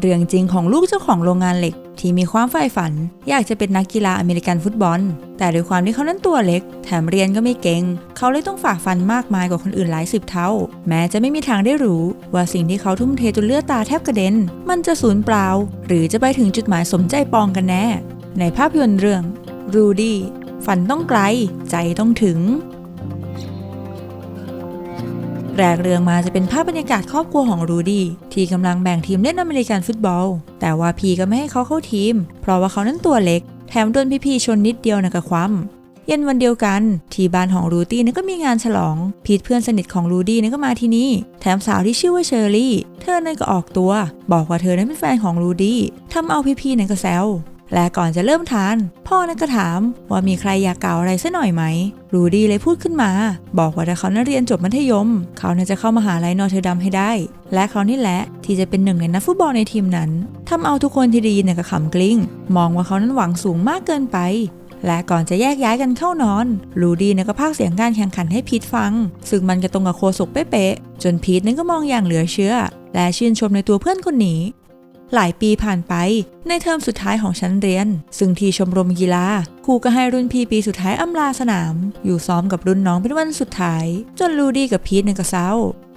เรื่องจริงของลูกเจ้าของโรงงานเหล็ก ที่มีความใฝ่ฝัน อยากจะเป็นนักกีฬาอเมริกันฟุตบอล แต่ด้วยความที่เขานั้นตัวเล็ก แถมเรียนก็ไม่เก่ง เขาเลยต้องฝ่าฟันมากมายกว่าคนอื่นหลายสิบเท่า แม้จะไม่มีทางได้รู้ ว่าสิ่งที่เขาทุ่มเทจนเลือดตาแทบกระเด็น มันจะสูญเปล่า หรือจะไปถึงจุดหมายสมใจปองกันแน่ ในภาพยนตร์เรื่องรูดี้ฝันต้องไกล ใจต้องถึง แรกเรื่องมาจะเป็นภาพบรรยากาศครอบครัวของรูดี้ที่กำลังแบ่งทีมเล่นอเมริกันฟุตบอล แต่ว่าพีก็ไม่ให้เขาเข้าทีม เพราะว่าเขานั้นตัวเล็ก แถมโดนพี่ๆชนนิดเดียวนะกับความเย็นวันเดียวกัน ที่บ้านของรูดี้นั้นก็มีงานฉลอง พีทเพื่อนสนิทของรูดี้นั้นก็มาที่นี่ แถมสาวที่ชื่อว่าเชอร์รี่ เธอนั้นก็ออกตัว บอกว่าเธอนั้นเป็นแฟนของรูดี้ทำเอาพี่ๆนั้นก็แซว และก่อนจะเริ่มทาน พ่อนั้นก็ถามว่ามีใครอยากกล่าวอะไรสักหน่อยไหม รูดี้เลยพูดขึ้นมา บอกว่าถ้าเขานั้นเรียนจบมัธยม เขาน่าจะเข้ามาหาลัยนอร์เทอร์ดัมให้ได้ และเขานี่แหละที่จะเป็นหนึ่งในนักฟุตบอลในทีมนั้นทำเอาทุกคนที่ได้ยินเนี่ยก็ขำกลิ้ง มองว่าเขานั้นหวังสูงมากเกินไปและก่อนจะแยกย้ายกันเข้านอน รูดี้นี่ยก็พากเสียงการแข่งขันให้พีทฟัง ซึ่งมันก็ตรงกับโคศกเป๊ะๆ จนพีทนั้นก็มองอย่างเหลือเชื่อ และชื่นชมในตัวเพื่อนคนนี้ หลายปีผ่านไป ในเทอมสุดท้ายของชั้นเรียน ซึ่งที่ชมรมกีฬาครูก็ให้รุ่นพี่ปีสุดท้ายอำลาสนาม อยู่ซ้อมกับรุ่นน้องเป็นวันสุดท้าย จนรูดี้กับพีทนึงก็เศร้า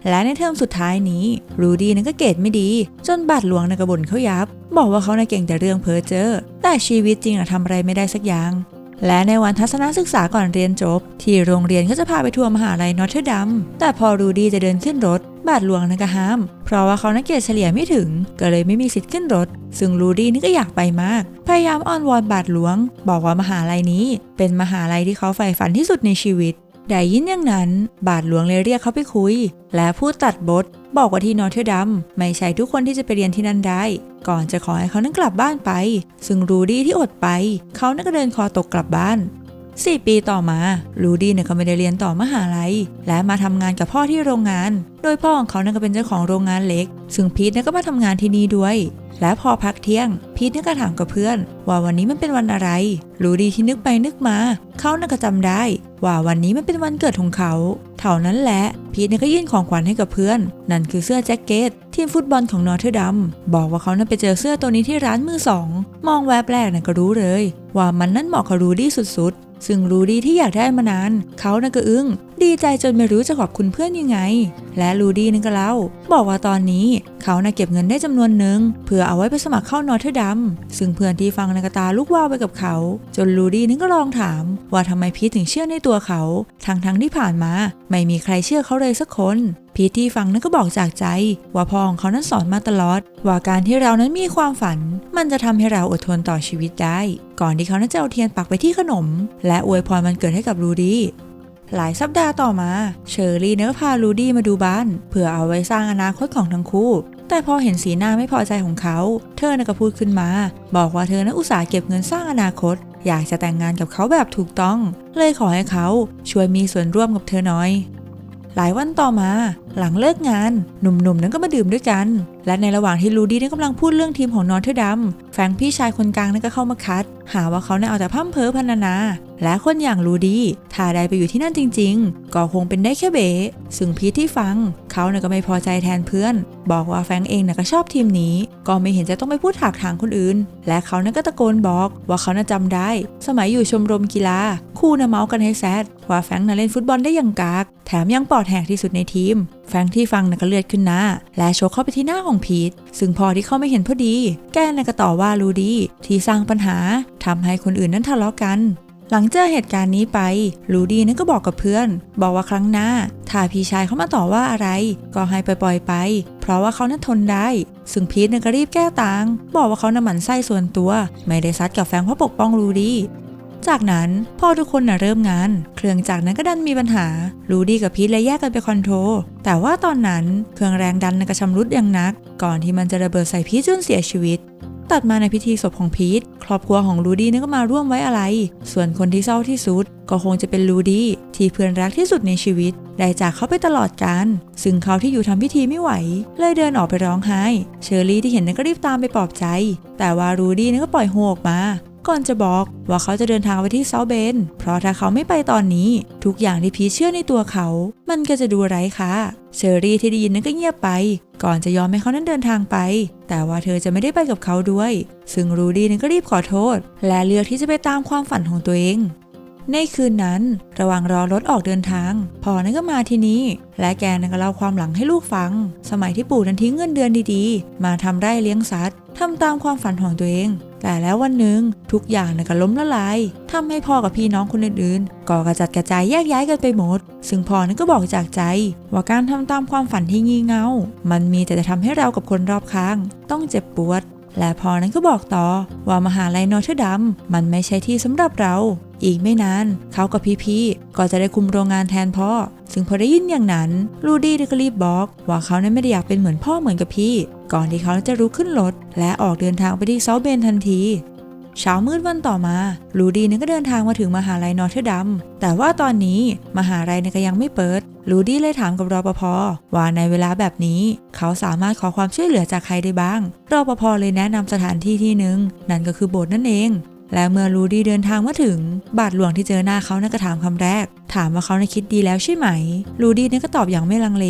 และในเทอมสุดท้ายนี้รูดี้นั้นก็เกรดไม่ดี จนบาดหลวงในกระบนเขายับ บอกว่าเขาในเก่งแต่เรื่องเพ้อเจ้อแต่ชีวิตจริงอะทำอะไรไม่ได้สักอย่าง และในวันทัศนศึกษาก่อนเรียนจบ ที่โรงเรียนก็จะพาไปทัวร์มหาลัยนอร์เทอร์ดัมแต่พอรูดี้จะเดินขึ้นรถ บาดหลวงนั่นก็ห้าม เพราะว่าเขานักเกียรติเฉลี่ยไม่ถึง ก็เลยไม่มีสิทธิ์ขึ้นรถ ซึ่งรูดี้นี่ก็อยากไปมาก พยายามอ้อนวอนบาดหลวง บอกว่ามหาลัยนี้ เป็นมหาลัยที่เขาใฝ่ฝันที่สุดในชีวิต ได้ยินอย่างนั้น บาทหลวงเลยเรียกเขาไปคุย และพูดตัดบทบอกว่าที่นอร์เทอร์ดัมไม่ใช่ทุกคนที่จะไปเรียนที่นั่นได้ ก่อนจะขอให้เขานั้นกลับบ้านไป ซึ่งรูดี้ที่อดไป เขานั่นก็เดินคอตกกลับบ้านสี่ปีต่อมาลูดี้เนี่ยก็ไม่ได้เรียนต่อมหาลัย และมาทำงานกับพ่อที่โรงงาน โดยพ่อของเขาเนี่ยก็เป็นเจ้าของโรงงานเล็ก ซึ่งพีทเนี่ยก็มาทำงานที่นี่ด้วย และพอพักเที่ยง พีทนี่ยก็ถามกับเพื่อน ว่าวันนี้มันเป็นวันอะไรลูดี้ที่นึกไปนึกมา เขาน่ะก็จำได้ ว่าวันนี้มันเป็นวันเกิดของเขา เท่านั้นแหละ พีทเนี่ยก็ยื่นของขวัญให้กับเพื่อน นั่นคือเสื้อแจ็คเก็ตทีมฟุตบอลของนอร์เทอร์ดัมบอกว่าเขานั้นไปเจอเสื้อตัวนี้ที่ร้านมือสอง มองแวบแรกน่ะก็รู้เลย ว่ามันนั้นเหมาะกับรูดี้สุดๆซึ่งรูดี้ที่อยากได้มานาน เขาน่ะก็อึ้ง ดีใจจนไม่รู้จะขอบคุณเพื่อนยังไง และรูดี้นั่นก็เล่า บอกว่าตอนนี้เขาน่ะเก็บเงินได้จำนวนหนึ่งเพื่อเอาไว้ไปสมัครเข้านอร์เทอร์ดัมซึ่งเพื่อนที่ฟังในกระตาลูกว่าวไปกับเขา จนรูดี้นั่นก็ลองถาม ว่าทำไมพีทถึงเชื่อในตัวเขา ทั้งๆที่ผ่านมา ไม่มีใครเชื่อเขาเลยสักคนพีทที่ฟังนั้นก็บอกจากใจ ว่าพ่อของเขานั้นสอนมาตลอด ว่าการที่เรานั้นมีความฝัน มันจะทำให้เราอดทนต่อชีวิตได้ ก่อนที่เขานั้นจะเอาเทียนปักไปที่ขนม และอวยพรมันเกิดให้กับรูดี้ หลายสัปดาห์ต่อมา เชอรี่เนี่ยก็พาลูดี้มาดูบ้าน เพื่อเอาไว้สร้างอนาคตของทั้งคู่ แต่พอเห็นสีหน้าไม่พอใจของเขา เธอน่ะก็พูดขึ้นมา บอกว่าเธอนั้นอุตส่าห์เก็บเงินสร้างอนาคต อยากจะแต่งงานกับเขาแบบถูกต้อง เลยขอให้เขาช่วยมีส่วนร่วมกับเธอหน่อย หลายวันต่อมา หลังเลิกงาน หนุ่มๆนั้นก็มาดื่มด้วยกัน และในระหว่างที่ลูดี้นั้นกำลังพูดเรื่องทีมของนอร์เทอร์ดัมแฟงพี่ชายคนกลางนั้นก็เข้ามาคัด หาว่าเขาเนี่ยเอาแต่พร่ำเพ้อพรรณนา และคนอย่างลูดี้ ถ้าได้ไปอยู่ที่นั่นจริง ๆ ก็คงเป็นได้แค่เบ๋ซึ่งพีทที่ฟัง เขาเนี่ยก็ไม่พอใจแทนเพื่อน บอกว่าแฟงเองเนี่ยก็ชอบทีมนี้ ก็ไม่เห็นจะต้องไปพูดถากถางคนอื่น และเขาเนี่ยก็ตะโกนบอกว่าเขาน่ะจำได้ สมัยอยู่ชมรมกีฬา คู่น่ะเมาส์กันให้แซดว่าแฟงน่ะเล่นฟุตบอลได้อย่างกาก แถมยังปอดแหกที่สุดในทีม แฟงที่ฟังน่ะก็เลือดขึ้นหน้า และโชกเข้าไปที่หน้าของพีทซึ่งพอที่เขาไม่เห็นพอดี แกน่ะก็ต่อว่าลูดี้ที่สร้างปัญหาทำให้คนอื่นนั้นทะเลาะกัน หลังเจอเหตุการณ์นี้ไป ลูดี้นั้นก็บอกกับเพื่อน บอกว่าครั้งหน้า ถ้าพี่ชายเขามาต่อว่าอะไร ก็ให้ไปปล่อยไป เพราะว่าเขานั้นทนได้ ซึ่งพีทเนี่ยก็รีบแก้ต่าง บอกว่าเขาน่ะหมั่นไส้ส่วนตัว ไม่ได้ซัดกับแฟรงเพราะปกป้องลูดี้จากนั้นพอทุกคนน่ะเริ่มงาน เครื่องจักรนั้นก็ดันมีปัญหาลูดี้กับพีทเลยแยกกันไปคอนโทรลแต่ว่าตอนนั้นเครื่องแรงดันน่ะกระชำรุดอย่างนัก ก่อนที่มันจะระเบิดใส่พีทจนเสียชีวิต ตัดมาในพิธีศพของพีท รอบครัวของลูดี้นี่ก็มาร่วมไว้อะไร ส่วนคนที่เศร้าที่สุด ก็คงจะเป็นลูดี้ที่เพื่อนรักที่สุดในชีวิต ได้จากเขาไปตลอดกาลซึ่งเขาที่อยู่ทำพิธีไม่ไหว เลยเดินออกไปร้องไห้ เชอรี่ที่เห็นนั้นก็รีบตามไปปลอบใจ แต่ว่าลูดี้นี่ก็ปล่อยโฮออกมาก่อนจะบอกว่าเขาจะเดินทางไปที่เซาเบน เพราะถ้าเขาไม่ไปตอนนี้ ทุกอย่างที่พีเชื่อในตัวเขา มันก็จะดูไร้ค่าเชอรี่ที่ได้ยินนั้นก็เงียบไป ก่อนจะยอมให้เขานั้นเดินทางไป แต่ว่าเธอจะไม่ได้ไปกับเขาด้วย ซึ่งรูดี้นั้นก็รีบขอโทษ และเลือกที่จะไปตามความฝันของตัวเองในคืนนั้นระหว่างรอรถออกเดินทาง พ่อนั้นก็มาที่นี่ และแกนั้นก็เล่าความหลังให้ลูกฟัง สมัยที่ปู่นั้นทิ้งเงินเดือนดีๆ มาทำไร่เลี้ยงสัตว์ทำตามความฝันของตัวเอง แต่แล้ววันหนึ่งทุกอย่างก็ล้มละลายทำให้พ่อกับพี่น้องคนอื่นๆก็กระจัดกระจายแยกย้ายกันไปหมด ซึ่งพ่อนั้นก็บอกจากใจ ว่าการทำตามความฝันที่งี่เง่า มันมีแต่จะทำให้เรากับคนรอบข้าง ต้องเจ็บปวด และพอนั้นก็บอกต่อ ว่ามหาลัยนอร์เทดัมมันไม่ใช่ที่สำหรับเรา อีกไม่นานเขากับพี่ๆก็จะได้คุมโรงงานแทนพ่อ ซึ่งพอได้ยินอย่างนั้นลูดี้ก็รีบบอกว่าเขานั้นไม่ได้อยากเป็นเหมือนพ่อเหมือนกับพี่ ก่อนที่เขาจะรุกขึ้นรถและออกเดินทางไปที่เซาเบนทันทีเช้ามืดวันต่อมา ลูดี้นั้นก็เดินทางมาถึงมหาลัยนอร์เทอร์ดัม แต่ว่าตอนนี้มหาลัยนั้นก็ยังไม่เปิด ลูดี้เลยถามกับรปภว่าในเวลาแบบนี้ เขาสามารถขอความช่วยเหลือจากใครได้บ้าง รปภเลยแนะนำสถานที่ที่หนึ่งนั่นก็คือโบสถ์นั่นเอง และเมื่อลูดี้เดินทางมาถึง บาทหลวงที่เจอหน้าเขานั่นก็ถามคำแรก ถามว่าเขาในคิดดีแล้วใช่ไหมลูดี้เนี่ยก็ตอบอย่างไม่ลังเล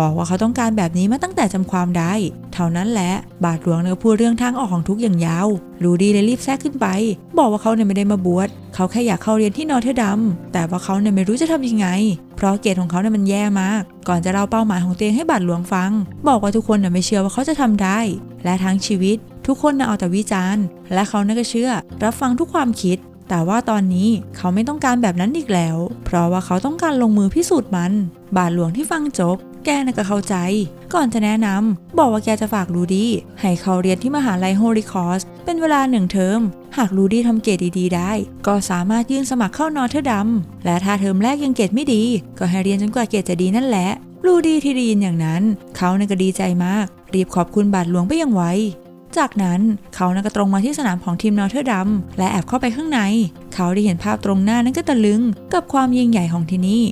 บอกว่าเขาต้องการแบบนี้มาตั้งแต่จำความได้ เท่านั้นแหละ บาทหลวงเนี่ยก็พูดเรื่องทางออกของทุกอย่างยาวลูดี้เลยรีบแทรกขึ้นไป บอกว่าเขาเนี่ยไม่ได้มาบวช เขาแค่อยากเข้าเรียนที่นอร์เทอร์ดัม แต่ว่าเขาเนี่ยไม่รู้จะทำยังไง เพราะเกรดของเขาเนี่ยมันแย่มาก ก่อนจะเล่าเป้าหมายของตัวเองให้บาทหลวงฟัง บอกว่าทุกคนเนี่ยไม่เชื่อว่าเขาจะทำได้ และทั้งชีวิต ทุกคนน่ะเอาแต่วิจารณ์ และเขาน่ก็เชื่อ รับฟังทุกความคิด แต่ว่าตอนนี้เขาไม่ต้องการแบบนั้นอีกแล้ว เพราะว่าเขาต้องการลงมือพิสูจน์มัน บาทหลวงที่ฟังจบ แกน่ะก็เข้าใจ ก่อนจะแนะนำบอกว่าแกจะฝากลูดี้ให้เขาเรียนที่มหาลัยโฮลิคอสเป็นเวลาหนึ่งเทอมหากลูดี้ทำเกรดดีๆได้ ก็สามารถยื่นสมัครเข้านอเทอร์ดัมและถ้าเทอมแรกยังเกรดไม่ดี ก็ให้เรียนจนกว่าเกรดจะดีนั่นแหละลูดี้ที่ได้ยินอย่างนั้น เขาน่ะก็ดีใจมาก รีบขอบคุณบาทหลวงไปอย่างไว จากนั้นเขานันก็ตรงมาที่สนามของทีมนอร์เทอร์ดัมและแอบเข้าไปข้างใน เขาได้เห็นภาพตรงหน้านั้นก็ตะลึงกับความยิ่งใหญ่ของที่นี่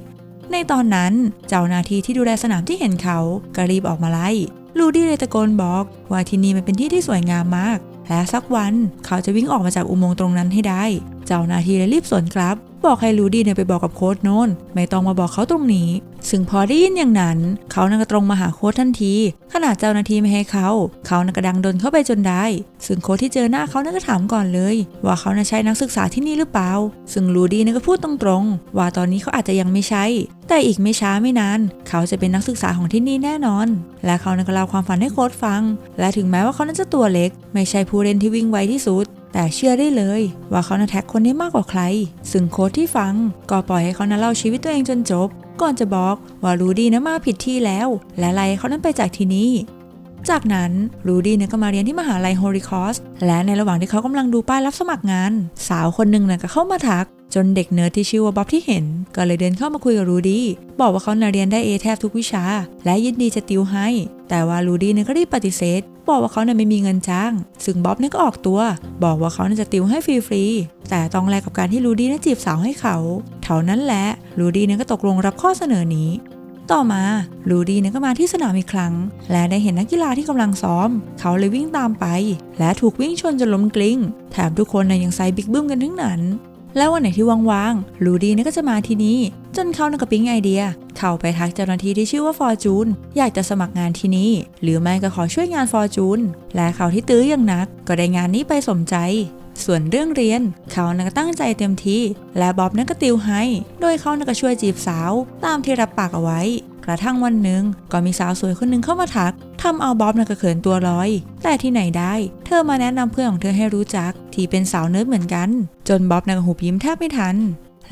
ในตอนนั้นเจ้าหน้าที่ที่ดูแลสนามที่เห็นเขาก็รีบออกมาไล่ลูดี้เลยตะโกนบอกว่าที่นี่มันเป็นที่ที่สวยงามมาก และสักวันเขาจะวิ่งออกมาจากอุโมงค์ตรงนั้นให้ได้ เจ้าหน้าที่เลยรีบสวนกลับ บอกให้ลูดี้เนี่ยไปบอกกับโค้ชโน้น ไม่ต้องมาบอกเขาตรงนี้ ซึ่งพอได้ยินอย่างนั้น เขานั่นก็ตรงมาหาโค้ชทันที ขนาดเจ้าหน้าที่ไม่ให้เขา เขานั่นก็ดังดนเข้าไปจนได้ ซึ่งโค้ชที่เจอหน้าเขานั่นก็ถามก่อนเลย ว่าเขาน่ะใช่นักศึกษาที่นี่หรือเปล่า ซึ่งลูดี้นั่นก็พูดตรงๆ ว่าตอนนี้เขาอาจจะยังไม่ใช่ แต่อีกไม่ช้าไม่นาน เขาจะเป็นนักศึกษาของที่นี่แน่นอน และเขานั่นก็เล่าความฝันให้โค้ชฟัง และถึงแม้ว่าเขานั้นจะตัวเล็ก ไม่ใช่ผู้เล่นที่วิ่งไวที่สุด แต่เชื่อได้เลยว่าเขาน่ะแท็กคนได้มากกว่าใคร ซึ่งโค้ชที่ฟัง ก็ปล่อยให้เขาน่ะเล่าชีวิตตัวเองจนจบ ก่อนจะบอกว่ารูดี้นะมาผิดที่แล้ว และไล่เขานั้นไปจากที่นี่จากนั้นรูดี้เนี่ยก็มาเรียนที่มหาลัยโฮลิคอสและในระหว่างที่เขากำลังดูป้ายรับสมัครงาน สาวคนหนึ่งน่ะก็เข้ามาทัก จนเด็กเนิร์ดที่ชื่อว่าบ๊อบที่เห็น ก็เลยเดินเข้ามาคุยกับรูดี้บอกว่าเขาน่ะเรียนได้เอแทบทุกวิชา และยินดีจะติวให้ แต่ว่ารูดี้เนี่ยก็รีบปฏิเสธ บอกว่าเขาเนี่ยไม่มีเงินจ้าง ซึ่งบ๊อบเนี่ยก็ออกตัว บอกว่าเขาเนี่ยจะติวให้ฟรีๆ แต่ต้องแลกกับการที่รูดี้เนี่ยจีบสาวให้เขา เท่านั้นแหละรูดี้เนี่ยก็ตกลงรับข้อเสนอนี้ ต่อมาลูดี้เนี่ยก็มาที่สนามอีกครั้ง และได้เห็นนักกีฬาที่กำลังซ้อม เขาเลยวิ่งตามไป และถูกวิ่งชนจนล้มกลิ้ง แถมทุกคนเนี่ยยังใส่บิ๊กบึ้มกันทั้งนั้น แล้ววันไหนที่ว่างๆลูดี้เนี่ยก็จะมาที่นี่ จนเขานก็ปิ๊งไอเดีย เข้าไปทักเจ้าหน้าที่ที่ชื่อว่าฟอร์จูนอยากจะสมัครงานที่นี่ หรือไม่ก็ขอช่วยงานฟอร์จูนและเขาที่ตื้ออย่างนัก ก็ได้งานนี้ไปสมใจส่วนเรื่องเรียน เขาน่ะก็ตั้งใจเต็มที่ และบ๊อบนั่นก็ติวให้ โดยเขาน่ะก็ช่วยจีบสาว ตามที่รับปากเอาไว้ กระทั่งวันหนึ่งก็มีสาวสวยคนหนึ่งเข้ามาทักทำเอาบ๊อบน่ะก็เขินตัวลอย แต่ที่ไหนได้ เธอมาแนะนำเพื่อนของเธอให้รู้จัก ที่เป็นสาวเนิร์ดเหมือนกัน จนบ๊อบน่ะก็หุบยิ้มแทบไม่ทัน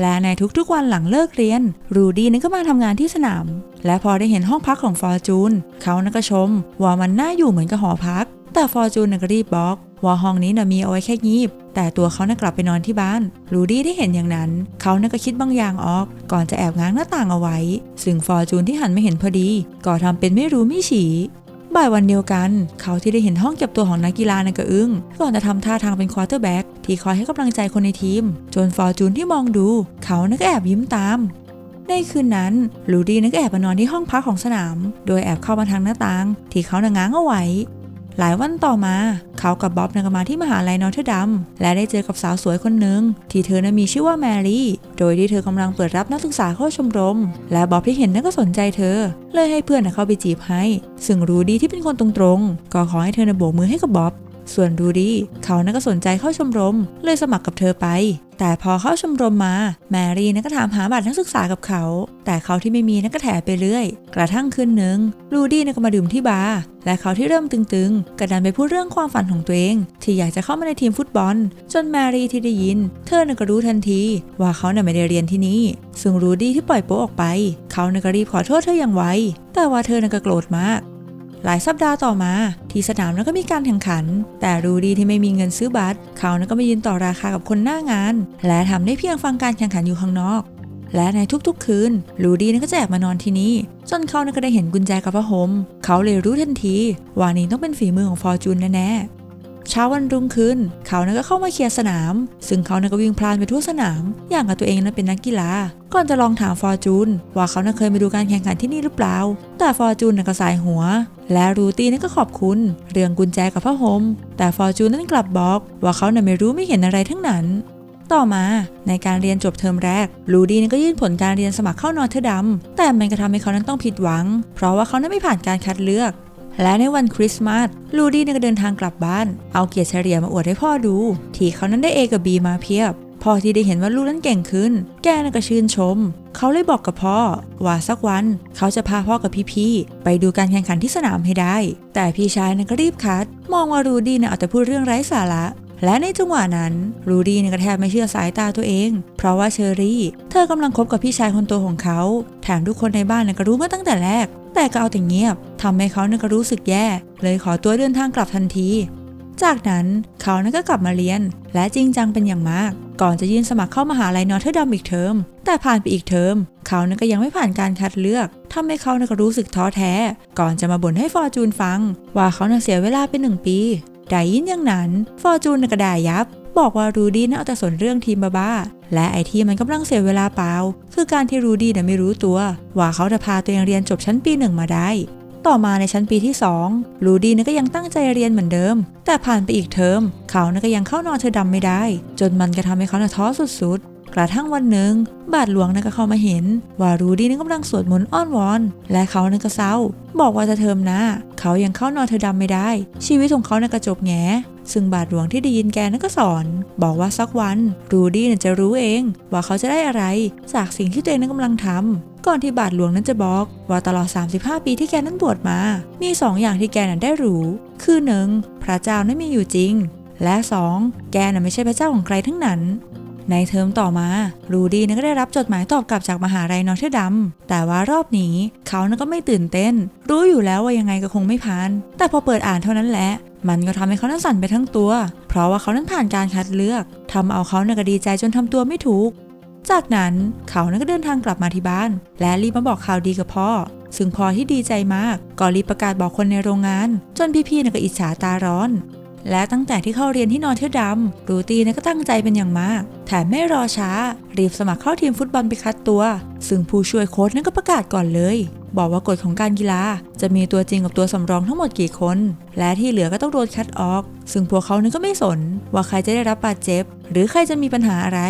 และในทุกๆวันหลังเลิกเรียน รูดี้นั้นก็มาทำงานที่สนาม และพอได้เห็นห้องพักของฟอร์จูนเขานั้นก็ชม ว่ามันน่าอยู่เหมือนกับหอพัก แต่ฟอร์จูนน่ะก็รีบบอก ว่าห้องนี้น่ะมีเอาไว้แค่งีบ แต่ตัวเขาน่ะกลับไปนอนที่บ้าน รูดี้ได้เห็นอย่างนั้น เขาน่ะก็คิดบางอย่างออก ก่อนจะแอบง้างหน้าต่างเอาไว้ ซึ่งฟอร์จูนที่หันไม่เห็นพอดี ก็ทำเป็นไม่รู้ไม่ฉีบ่ายวันเดียวกัน เขาที่ได้เห็นห้องเก็บตัวของนักกีฬาน่ะก็อึ้งก่อนจะทำท่าทางเป็นควอเตอร์แบ็กที่คอยให้กำลังใจคนในทีม จนฟอร์จูนที่มองดู เขาน่ะก็แอบยิ้มตาม ในคืนนั้น ลูดี้นั้นก็แอบมานอนที่ห้องพักของสนาม โดยแอบเข้ามาทางหน้าต่าง ที่เขาน่ะง้างเอาไว้ หลายวันต่อมา เขากับบ๊อบนักมาที่มหาลัยนอร์ทดัมและได้เจอกับสาวสวยคนหนึ่งที่เธอนั้นมีชื่อว่าแมรี่ โดยที่เธอกำลังเปิดรับนักศึกษาเข้าชมรม และบ๊อบที่เห็นนั้นก็สนใจเธอ เลยให้เพื่อนน่ะเข้าไปจีบให้ ซึ่งรูดีที่เป็นคนตรงๆ ก็ขอให้เธอนโบกมือให้กับบ๊อบ ส่วนรูดี้เขานั้นก็สนใจเข้าชมรม เลยสมัครกับเธอไป แต่พอเข้าชมรมมา แมรี่นั้นก็ถามหาบัตรนักศึกษากับเขา แต่เขาที่ไม่มีนั้นก็แถไปเรื่อย กระทั่งคืนหนึ่งรูดี้นั้นก็มาดื่มที่บาร์และเขาที่เริ่มตึงๆก็ดันไปพูดเรื่องความฝันของตัวเอง ที่อยากจะเข้ามาในทีมฟุตบอล จนแมรี่ที่ได้ยิน เธอน่ะก็รู้ทันที ว่าเขาน่ะไม่ได้เรียนที่นี่ ซึ่งรูดี้ที่ปล่อยโป๊ออกไป เขาน่ะก็รีบขอโทษเธออย่างไวแต่ว่าเธอน่ะก็โกรธมาก หลายสัปดาห์ต่อมา ที่สนามนั้นก็มีการแข่งขัน แต่รูดี้ที่ไม่มีเงินซื้อบัตร เขานั้นก็มายืนต่อราคากับคนหน้างาน และทำได้เพียงฟังการแข่งขันอยู่ข้างนอก และในทุกๆ คืนรูดี้นั้นก็จะแอบมานอนที่นี่ จนเขานั้นก็ได้เห็นกุญแจกับผ้าห่มเขาเลยรู้ทันทีว่านี่ต้องเป็นฝีมือของฟอร์จูนแน่ๆ เช้าวันรุ่งขึ้น เขานั้นก็เข้ามาเคลียร์สนาม ซึ่งเขานั้นก็วิ่งพลานไปทั่วสนาม อย่างกับตัวเองนั้นเป็นนักกีฬา ก่อนจะลองถามฟอร์จูนว่าเขานั้นเคยมาดูการแข่งขันที่นี่หรือเปล่า แต่ฟอร์จูนนั้นก็สายหัว และรูตี้นั้นก็ขอบคุณ เรื่องกุญแจกับผ้าห่ม แต่ฟอร์จูนนั้นกลับบอกว่าเขานั้นไม่รู้ไม่เห็นอะไรทั้งนั้นต่อมาในการเรียนจบเทอมแรก ลูดี้นั้นก็ยื่นผลการเรียนสมัครเข้านอร์เทอร์ดัมแต่มันก็ทำให้เขานั้นต้องผิดหวัง เพราะว่าเขานั้นไม่ผ่านการคัดเลือก และในวันคริสต์มาสลูดี้นก็เดินทางกลับบ้าน เอาเกียรติเฉลี่ยมาอวดให้พ่อดู ที่เขานั้นได้ A กับ B มาเพียบพ่อที่ได้เห็นว่าลูกนั้นเก่งขึ้น แกน่ะก็ชื่นชม เขาเลยบอกกับพ่อ ว่าสักวัน เขาจะพาพ่อกับพี่ๆ ไปดูการแข่งขันที่สนามให้ได้ แต่พี่ชายนั้นก็รีบคัด มองว่ารูดี้น่ะเอาแต่พูดเรื่องไร้สาระ และในจังหวะนั้น รูดี้เนี่ยก็แทบไม่เชื่อสายตาตัวเอง เพราะว่าเชอรี่ เธอกำลังคบกับพี่ชายคนโตของเขา แถมทุกคนในบ้านเนี่ยก็รู้มาตั้งแต่แรก แต่ก็เอาแต่เงียบทำให้เขานี่ยก็รู้สึกแย่ เลยขอตัวเดินทางกลับทันที จากนั้นเขานั้นก็กลับมาเรียน และจริงจังเป็นอย่างมาก ก่อนจะยื่นสมัครเข้ามหาลัยนอร์เทอร์ดัมอีกเทอม แต่ผ่านไปอีกเทอม เขานั้นก็ยังไม่ผ่านการคัดเลือกทำให้เขานั้นก็รู้สึกท้อแท้ ก่อนจะมาบ่นให้ฟอร์จูนฟัง ว่าเขาน่ะเสียเวลาไปหนึ่งปีได้ยินอย่างนั้น ฟอร์จูนน่ะก็ด่ายับ บอกว่ารูดี้น่ะเอาแต่สนเรื่องทีมบ้า และไอที่มันกำลังเสียเวลาเปล่า คือการที่รูดี้น่ะไม่รู้ตัว ว่าเขาจะพาตัวเองเรียนจบชั้นปีหนึ่งมาได้ ต่อมาในชั้นปีที่2ลูดี้น่ะก็ยังตั้งใจเรียนเหมือนเดิม แต่ผ่านไปอีกเทอม เขานะก็ยังเข้านอนเธอดำไม่ได้ จนมันก็ทำให้เขานะท้อสุดๆกระทั่งวันหนึ่ง บาทหลวงน่ะก็เข้ามาเห็น ว่ารูดี้นะกำลังสวดมนต์อ้อนวอน และเขานะก็เศร้า บอกว่าจะเทอมหน้าเขายังเข้านอนเธอดำไม่ได้ ชีวิตของเขาน่ะก็จบแง ซึ่งบาทหลวงที่ได้ยินแกนั้นก็สอน บอกว่าสักวันรูดี้น่ะจะรู้เอง ว่าเขาจะได้อะไร จากสิ่งที่ตัวเองนั้นกำลังทำก่อนที่บาทหลวงนั้นจะบอก ว่าตลอด 35 ปีที่แกนั้นบวชมา มี2ออย่างที่แกนั้นได้รู้ คือ 1. พระเจ้านั้นมีอยู่จริง และ 2. แกนั้นไม่ใช่พระเจ้าของใครทั้งนั้นในเทอมต่อมา รูดี้นั้นก็ได้รับจดหมายตอบกลับจากมหาลัยนอร์เทดัมแต่ว่ารอบนี้เขานั้นก็ไม่ตื่นเต้น รู้อยู่แล้วว่ายังไงก็คงไม่ผ่าน แต่พอเปิดอ่านเท่านั้นแหละ มันก็ทำให้เขานั้นสั่นไปทั้งตัว เพราะว่าเขานั้นผ่านการคัดเลือกทำเอาเขาเนี่ยก็ดีใจจนทำตัวไม่ถูก จากนั้นเขานั้นก็เดินทางกลับมาที่บ้าน และรีบมาบอกข่าวดีกับพ่อ ซึ่งพ่อที่ดีใจมากก็รีบประกาศบอกคนในโรงงาน จนพี่ๆน่ะก็อิจฉาตาร้อน และตั้งแต่ที่เข้าเรียนที่นอร์เทอร์ดัมรูตีเนี่ยก็ตั้งใจเป็นอย่างมาก แถมไม่รอช้า รีบสมัครเข้าทีมฟุตบอลไปคัดตัว ซึ่งผู้ช่วยโค้ชนั้นก็ประกาศก่อนเลย บอกว่ากฎของการกีฬา จะมีตัวจริงกับตัวสำรองทั้งหมดกี่คน และที่เหลือก็ต้องโดนคัดออก ซึ่งพวกเขานั้นก็ไม่สน ว่าใครจะได้รับบาดเจ็บ หรือใครจะมีปัญหาอะไร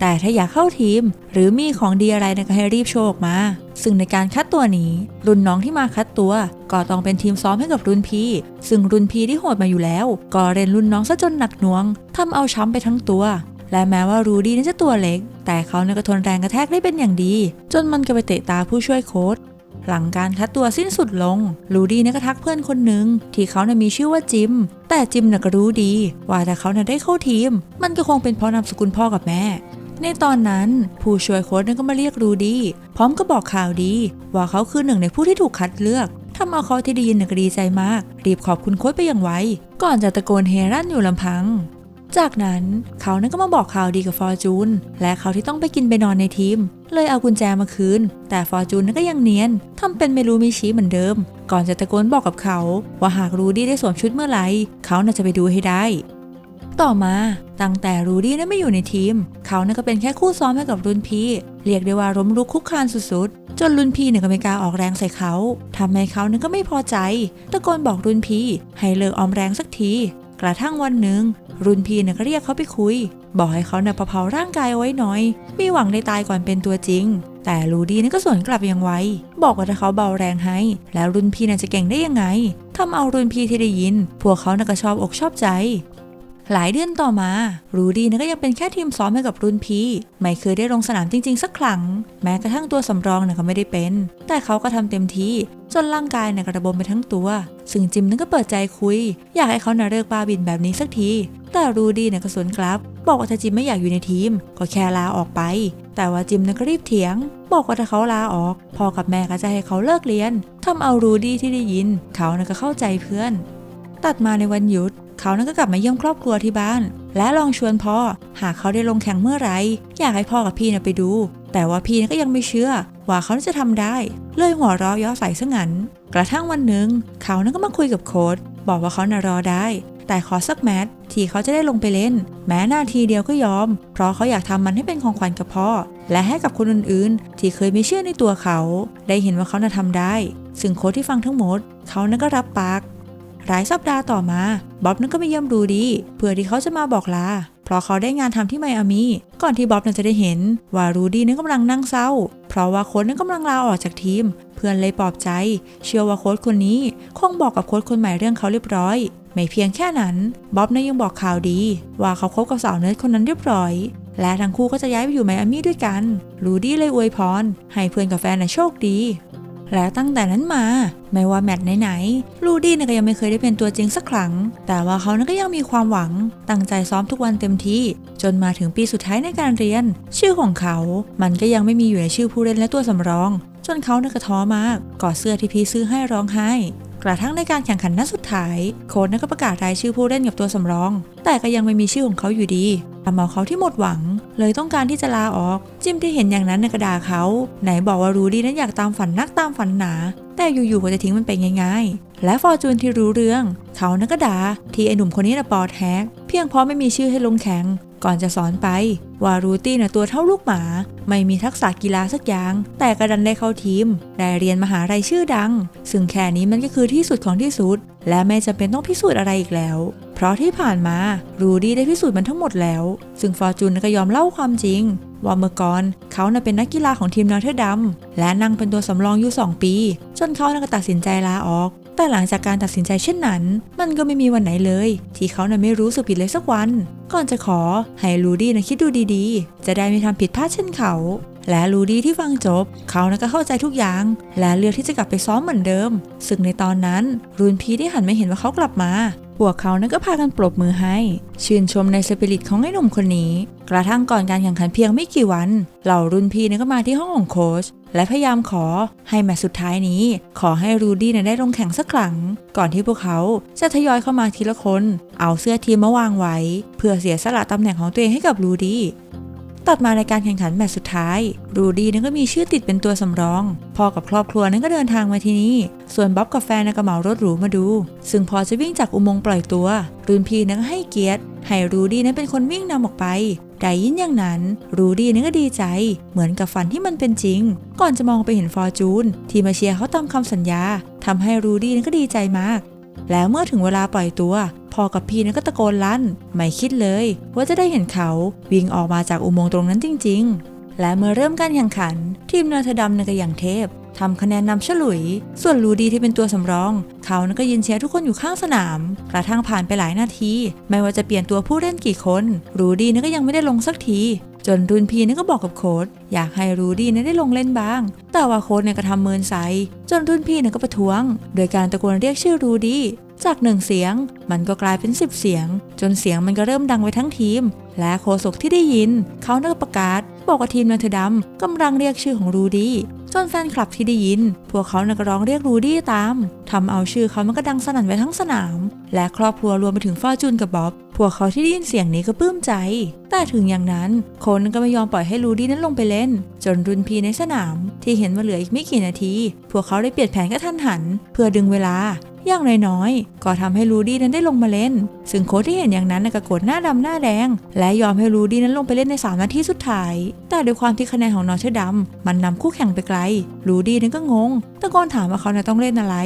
แต่ถ้าอยากเข้าทีม หรือมีของดีอะไรนะก็ให้รีบโชว์ออกมา ซึ่งในการคัดตัวนี้ รุ่นน้องที่มาคัดตัว ก็ต้องเป็นทีมซ้อมให้กับรุ่นพี่ ซึ่งรุ่นพี่ที่โหดมาอยู่แล้ว ก็เรียนรุ่นน้องซะจนหนักหน่วงทำเอาช้ำไปทั้งตัวและแม้ว่ารูดี้นั้นจะตัวเล็ก แต่เขาเนี่ยก็ทนแรงกระแทกได้เป็นอย่างดี จนมันก็ไปเตะตาผู้ช่วยโค้ช หลังการคัดตัวสิ้นสุดลง ลูดี้เนี่ยก็ทักเพื่อนคนหนึ่งที่เขาเนี่ยมีชื่อว่าจิม แต่จิมเนี่ยก็รู้ดี ว่าถ้าเขาเนี่ยได้เข้าทีม มันก็คงเป็นเพราะนามสกุลพ่อกับแม่ ในตอนนั้นผู้ช่วยโค้ชเนี่ยก็มาเรียกรูดี้พร้อมก็บอกข่าวดี ว่าเขาคือหนึ่งในผู้ที่ถูกคัดเลือกทำเอาเขาที่ได้ยินเนี่ยก็ดีใจมาก รีบขอบคุณโค้ชไปอย่างไวก่อนจะตะโกนเฮรันอยู่ลำพัง จากนั้นเขานั้นก็มาบอกข่าวดีกับฟอร์จูนและเขาที่ต้องไปกินไปนอนในทีม เลยเอากุญแจมาคืน แต่ฟอร์จูนนั้นก็ยังเนียนทำเป็นไม่รู้มีชี้เหมือนเดิม ก่อนจะตะโกนบอกกับเขา ว่าหากรูดี้ได้สวมชุดเมื่อไหร่เขาน่าจะไปดูให้ได้ ต่อมาตั้งแต่รูดี้นั้นไม่อยู่ในทีม เขานั้นก็เป็นแค่คู่ซ้อมให้กับรุ่นพี่ เรียกได้ว่าล้มลุกคุกคานสุดๆ จนรุ่นพี่เนี่ยก็ไม่กล้าออกแรงใส่เขาทำให้เขานี่ยก็ไม่พอใจ ตะโกนบอกรุ่นพี่ ให้เลิกออมแรงสักที กระทั่งวันหนึ่ง รุ่นพี่เนี่ยก็เรียกเขาไปคุย บอกให้เขาเนี่ยเผาร่างกายเอาไว้หน่อย มีหวังได้ตายก่อนเป็นตัวจริง แต่รูดี้นี่ก็สวนกลับอย่างไวบอกว่าถ้าเขาเบาแรงให้ แล้วรุ่นพี่น่ะจะเก่งได้ยังไงทำเอารุ่นพี่ที่ได้ยิน พวกเขาน่ะก็ชอบอกชอบใจ หลายเดือนต่อมา รูดี้นะก็ยังเป็นแค่ทีมซ้อมให้กับรุ่นพี่ ไม่เคยได้ลงสนามจริงๆ สักครั้ง แม้กระทั่งตัวสำรองเนี่ยก็ไม่ได้เป็น แต่เขาก็ทำเต็มที่ จนร่างกายเนี่ยกระบมไปทั้งตัว ซึ่งจิมนั้นก็เปิดใจคุย อยากให้เขาน่ะเลิกบ้าบินแบบนี้สักที แต่รูดี้เนี่ยก็สวนกลับ บอกว่าถ้าจิมไม่อยากอยู่ในทีม ก็แค่ลาออกไป แต่ว่าจิมนั้นก็รีบเถียง บอกว่าถ้าเขาลาออก พ่อกับแม่ก็จะให้เขาเลิกเรียนทำเอารูดี้ที่ได้ยิน เขาน่ะก็เข้าใจเพื่อน ตัดมาในวันหยุด เขานั้นก็กลับมาเยี่ยมครอบครัวที่บ้าน และลองชวนพ่อ หากเขาได้ลงแข่งเมื่อไหรอยากให้พ่อกับพี่น่ะไปดู แต่ว่าพี่น่ะก็ยังไม่เชื่อ ว่าเขาจะทำได้ เลยหัวเราะย่อใส่ซะงั้น กระทั่งวันหนึ่ง เขานั้นก็มาคุยกับโค้ชบอกว่าเขาน่ะรอได้ แต่ขอสักแมตที่เขาจะได้ลงไปเล่น แม้นาทีเดียวก็ยอม เพราะเขาอยากทำมันให้เป็นของขวัญกับพ่อ และให้กับคนอื่นๆ ที่เคยไม่เชื่อในตัวเขา ได้เห็นว่าเขาน่ะทำได้ ซึ่งโค้ชที่ฟังทั้งหมด เขานั้นก็รับปาก หลายสัปดาห์ต่อมาบ๊อบนั้นก็ไปเยี่ยมรูดีเพื่อที่เขาจะมาบอกลาเพราะเขาได้งานทำที่ไมอามี ก่อนที่บ๊อบนั้นจะได้เห็นว่ารูดี้นั้นกำลังนั่งเศร้า เพราะว่าโค้ชนั้นกำลังลาออกจากทีม เพื่อนเลยปลอบใจ เชื่อว่าโค้ชคนนี้คงบอกกับโค้ชคนใหม่เรื่องเขาเรียบร้อย ไม่เพียงแค่นั้นบ๊อบนั้นยังบอกข่าวดี ว่าเขาคบกับสาวเนิร์ดคนนั้นเรียบร้อยและทั้งคู่ก็จะย้ายไปอยู่ไมอามี่ด้วยกัน รูดี้เลยอวยพร ให้เพื่อนกับแฟนน่ะโชคดี และตั้งแต่นั้นมา ไม่ว่าแมตช์ไหนๆลูดี้เนี่ยก็ยังไม่เคยได้เป็นตัวจริงสักครั้ง แต่ว่าเขานั้นก็ยังมีความหวัง ตั้งใจซ้อมทุกวันเต็มที่ จนมาถึงปีสุดท้ายในการเรียน ชื่อของเขา มันก็ยังไม่มีอยู่ในชื่อผู้เล่นและตัวสำรอง จนเขาเนี่ยก็ท้อมากกอดเสื้อที่พี่ซื้อให้ร้องไห้ กระทั่งในการแข่งขันนัดสุดท้าย โค้ชนั้นก็ประกาศรายชื่อผู้เล่นกับตัวสำรอง แต่ก็ยังไม่มีชื่อของเขาอยู่ดีทำเอาเขาที่หมดหวัง เลยต้องการที่จะลาออก จิมที่เห็นอย่างนั้นในกระดาเขาไหนบอกว่ารูดี้นั้นอยากตามฝันนักตามฝันหนา แต่อยู่ๆก็จะทิ้งมันไปง่ายๆ และฟอร์จูนที่รู้เรื่อง เขานักดาที่ไอหนุ่มคนนี้นะปอดแฮกเพียงเพราะไม่มีชื่อให้ลงแข่ง ก่อนจะสอนไปว่ารูตี้น่ะตัวเท่าลูกหมา ไม่มีทักษะกีฬาสักอย่าง แต่กระดันได้เข้าทีม ได้เรียนมหาลัยชื่อดัง ซึ่งแค่นี้มันก็คือที่สุดของที่สุด และไม่จำเป็นต้องพิสูจน์อะไรอีกแล้ว เพราะที่ผ่านมารูดี้ได้พิสูจน์มันทั้งหมดแล้ว ซึ่งฟอร์จูนก็ยอมเล่าความจริงว่าเมื่อก่อนเขาน่ะเป็นนักกีฬาของทีมนอร์เทอร์ดัมและนั่งเป็นตัวสำรองอยู่ 2 ปี จนเขาน่ะก็ตัดสินใจลาออก แต่หลังจากการตัดสินใจเช่นนั้น มันก็ไม่มีวันไหนเลย ที่เขาน่ะไม่รู้สึกผิดเลยสักวัน ก่อนจะขอให้ลูดี้นะคิดดูดีๆ จะได้ไม่ทำผิดพลาดเช่นเขา และรูดี้ที่ฟังจบ เขานะก็เข้าใจทุกอย่าง และเลือกที่จะกลับไปซ้อมเหมือนเดิม ซึ่งในตอนนั้นรุ่นพี่ได้หันมาเห็นว่าเขากลับมา พวกเขานั้นก็พากันปรบมือให้ ชื่นชมในสปิริตของไอ้หนุ่มคนนี้ กระทั่งก่อนการแข่งขันเพียงไม่กี่วัน เหล่ารุ่นพี่นั้นก็มาที่ห้องของโค้ชและพยายามขอให้แมตช์สุดท้ายนี้ ขอให้รูดี้นั้นได้ลงแข่งสักครั้ง ก่อนที่พวกเขาจะทยอยเข้ามาทีละคน เอาเสื้อทีมมาวางไว้ เพื่อเสียสละตำแหน่งของตัวเองให้กับรูดี้ ตัดมาในการแข่งขันแมตช์สุดท้าย รูดี้นั้นก็มีชื่อติดเป็นตัวสำรอง พ่อกับครอบครัวนั้นก็เดินทางมาที่นี่ ส่วนบ๊อบกับแฟนนั้นก็เหมารถหรูมาดู ซึ่งพอจะวิ่งจากอุโมงค์ปล่อยตัว รุ่นพี่นั้นก็ให้เกียรติให้รูดี้นั้นเป็นคนวิ่งนำออกไปได้ยินอย่างนั้น รูดี้นั้นก็ดีใจ เหมือนกับฝันที่มันเป็นจริง ก่อนจะมองไปเห็นฟอร์จูน ที่มาเชียร์เขาตามคำสัญญาทำให้รูดี้นั้นก็ดีใจมาก แล้วเมื่อถึงเวลาปล่อยตัวพ่อกับพี่นั้นก็ตะโกนลั่น ไม่คิดเลย ว่าจะได้เห็นเขาวิ่งออกมาจากอุโมงค์ตรงนั้นจริง ๆ และเมื่อเริ่มการแข่งขัน ทีมนอร์เทดัมนั้นก็อย่างเทพทำคะแนนนำฉลุย ส่วนลูดีที่เป็นตัวสำรอง เขานั้นก็ยืนเชียร์ทุกคนอยู่ข้างสนาม กระทั่งผ่านไปหลายนาที ไม่ว่าจะเปลี่ยนตัวผู้เล่นกี่คน รูดีนั้นก็ยังไม่ได้ลงสักที จนรุ่นพี่นี่ก็บอกกับโค้ชอยากให้รูดี้เนี่ยได้ลงเล่นบ้าง แต่ว่าโค้ชเนี่ยก็ทำเมินใสจนรุ่นพี่เนี่ยก็ประท้วง โดยการตะโกนเรียกชื่อรูดี้จากหนึ่งเสียง มันก็กลายเป็นสิบเสียง จนเสียงมันก็เริ่มดังไปทั้งทีม และโคศกที่ได้ยิน เขาเนี่ยก็ประกาศ บอกว่าทีมนันเทอร์ดัมกำลังเรียกชื่อของรูดี้จนแฟนคลับที่ได้ยิน พวกเขาเนี่ยก็ร้องเรียกรูดี้ตามทำเอาชื่อเขามันก็ดังสนั่นไปทั้งสนาม และครอบครัวรวมไปถึงฟอร์จูนกับบ๊อบ วกเขาที่ได้ยินเสียงนี้ก็ปลื้มใจ แต่ถึงอย่างนั้นโคนก็ไม่ยอมปล่อยให้รูดี้นั้นลงไปเล่น จนรุนพีในสนาม ที่เห็นว่าเหลืออีกไม่กี่นาที พวกเขาได้เปลี่ยนแผนกระทันหัน เพื่อดึงเวลาอย่างน้อยๆก็ทำให้รูดี้นั้นได้ลงมาเล่น ซึ่งโค้ชที่เห็นอย่างนั้นก็โกรธหน้าดำหน้าแดง และยอมให้รูดี้นั้นลงไปเล่นใน 3 นาทีสุดท้าย แต่ด้วยความที่คะแนนของนอร์เชอร์ดัมมันนำคู่แข่งไปไกล รูดี้นั้นก็งงตะโกนถามว่าเขาน่ะต้องเล่นอะไร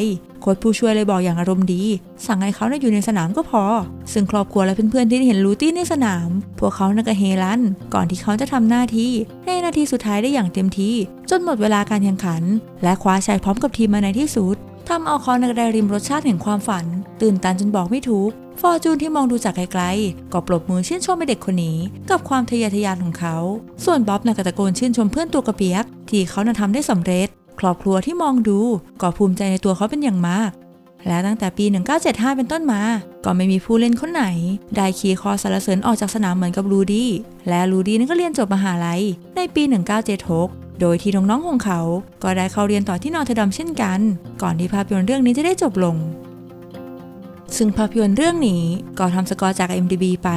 โค้ชผู้ช่วยเลยบอกอย่างอารมณ์ดี สั่งให้เขาน่ะอยู่ในสนามก็พอ ซึ่งครอบครัวและเพื่อนๆที่เห็นรูตี้ในสนาม พวกเขาน่ะก็เฮลัน ก่อนที่เขาจะทำหน้าที่ ในนาทีสุดท้ายได้อย่างเต็มที่ จนหมดเวลาการแข่งขัน และคว้าชัยพร้อมกับทีมมาในที่สุด ทำเอาเขาในได้ริมรสชาติแห่งความฝัน ตื่นตันจนบอกไม่ถูก ฟอร์จูนที่มองดูจากไกลๆ ก็ปรบมือชื่นชมไปเด็กคนนี้ กับความทะเยอทะยานของเขา ส่วนบ๊อบน่ะกตะโกนชื่นชมเพื่อนตัวกระเปียก ที่เขาน่ะทำได้สำเร็จ ครอบครัวที่มองดูก็ภูมิใจในตัวเขาเป็นอย่างมาก และตั้งแต่ปี 1975 เป็นต้นมา ก็ไม่มีผู้เล่นคนไหน ได้ขี่คอสรรเสริญออกจากสนามเหมือนกับรูดี้ และรูดี้นั้นก็เรียนจบมหาลัยในปี 1976 โดยที่น้องๆของเขา ก็ได้เข้าเรียนต่อที่นอร์เทดัมเช่นกัน ก่อนที่ภาพยนตร์เรื่องนี้จะได้จบลง ซึ่งภาพยนตร์เรื่องนี้ก็ทำสกอร์จาก MDB ไป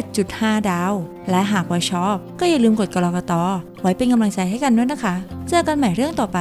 7.5 ดาว และหากว่าชอบ ก็อย่าลืมกดกรกระตอไว้เป็นกำลังใจให้กันด้วยนะคะ เจอกันใหม่เรื่องต่อไป